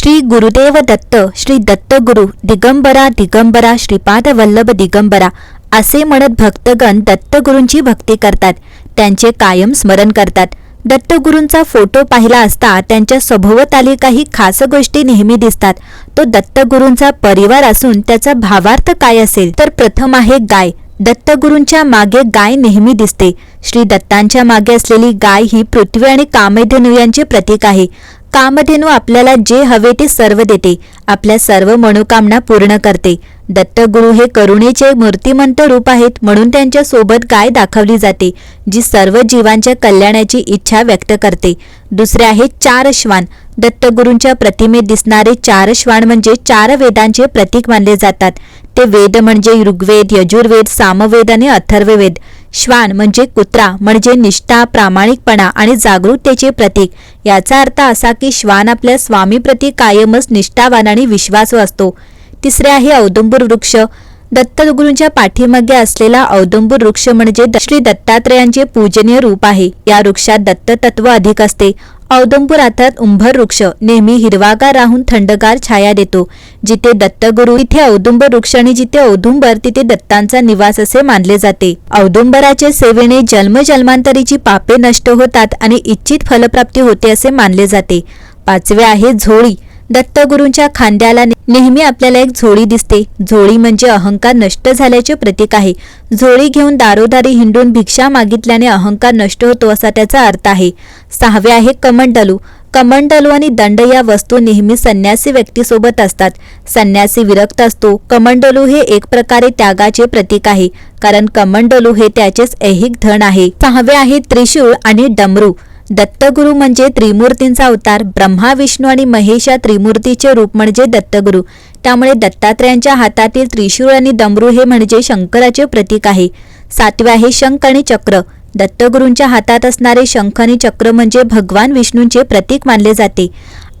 श्री गुरुदेव दत्त श्री दत्तगुरु दिगंबरा दिगंबरा श्रीपाद वल्लभ दिगंबरा असे म्हणत भक्तगण दत्तगुरूंची भक्ती करतात. त्यांचे कायम स्मरण करतात. दत्तगुरूंचा फोटो पाहिला असता त्यांच्या सभोवताली काही खास गोष्टी नेहमी दिसतात. तो दत्तगुरूंचा परिवार असून त्याचा भावार्थ काय असेल? तर प्रथम आहे गाय. दत्तगुरूंच्या मागे गाय नेहमी दिसते. श्री दत्तांच्या मागे असलेली गाय ही पृथ्वी आणि कामधेनू यांचे प्रतीक आहे. कामधेनू आपल्याला जे हवे ते सर्व देते. आपल्या सर्व मनोकामना पूर्ण करते. दत्तगुरु हे करुणेचे मूर्तिमंत रूप आहेत म्हणून त्यांच्यासोबत गाय दाखवली जाते जी सर्व जीवांच्या कल्याणाची इच्छा व्यक्त करते. दुसरे आहे चार श्वान दत्तगुरूंच्या प्रतिमेत दिसणारे चार श्वान म्हणजे चार वेदांचे प्रतीक मानले जातात. ते वेद म्हणजे ऋग्वेद यजुर्वेद सामवेद आणि अथर्ववेद. श्वान म्हणजे कुत्रा म्हणजे निष्ठा प्रामाणिकपणा आणि जागरूकतेचे प्रतीक. याचा अर्थ असा की श्वान आपल्या स्वामीप्रती कायमच निष्ठावान आणि विश्वासू असतो. तिसरे आहे औदुंबर वृक्ष. दत्तगुरूंच्या पाठीमागे असलेला औदुंबर वृक्ष म्हणजे श्री दत्तात्रेयांचे पूजनीय रूप आहे. या वृक्षात दत्ततत्व अधिक असते. औदमपूर अर्थात उंभर वृक्ष. नेहमी हिरवागार राहून थंडगार छाया देतो. जिथे दत्तगुरू तिथे औदुंबर वृक्ष आणि जिथे औदुंबर तिथे दत्तांचा निवास असे मानले जाते. औदुंबराच्या सेवेने जन्मजन्मांतरीची पापे नष्ट होतात आणि इच्छित फलप्राप्ती होते असे मानले जाते. पाचवे आहे झोळी. दत्तगुरूंच्या खांद्याला नेहमी आपल्याला एक झोळी दिसते. झोळी म्हणजे अहंकार नष्ट झाल्याचे प्रतीक आहे. झोळी घेऊन दारोदारी हिंडून भिक्षा मागितल्याने अहंकार नष्ट होतो असा त्याचा अर्थ आहे. सहावे आहे कमंडलू. कमंडलू आणि दंड या वस्तू नेहमी संन्यासी व्यक्तीसोबत असतात. संन्यासी विरक्त असतो. कमंडलू हे एक प्रकारे त्यागाचे प्रतीक आहे. कारण कमंडलू हे त्याचेच ऐहिक धन आहे. सहावे आहे त्रिशूळ आणि डमरू. दत्तगुरु म्हणजे त्रिमूर्तींचा अवतार. ब्रह्मा विष्णू आणि महेश या त्रिमूर्तीचे रूप म्हणजे दत्तगुरु. त्यामुळे दत्तात्रयांच्या हातातील त्रिशूळ आणि दमरू हे म्हणजे शंकराचे प्रतीक आहे. सातवे आहे शंख आणि चक्र. दत्तगुरूंच्या हातात असणारे शंख आणि चक्र म्हणजे भगवान विष्णूंचे प्रतीक मानले जाते.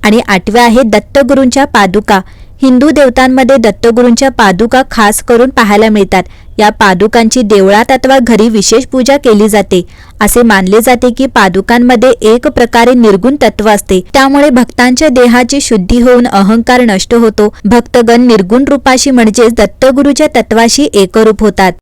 आणि आठव्या आहे दत्तगुरूंच्या पादुका. हिंदू देवतांमध्ये दत्तगुरूंच्या पादुका खास करून पाहायला मिळतात. या पादुकांची देवळात अथवा घरी विशेष पूजा केली जाते. असे मानले जाते की पादुकांमध्ये एक प्रकारे निर्गुण तत्व असते. त्यामुळे भक्तांच्या देहाची शुद्धी होऊन अहंकार नष्ट होतो. भक्तगण निर्गुण रूपाशी म्हणजेच दत्तगुरूच्या तत्वाशी एकरूप होतात.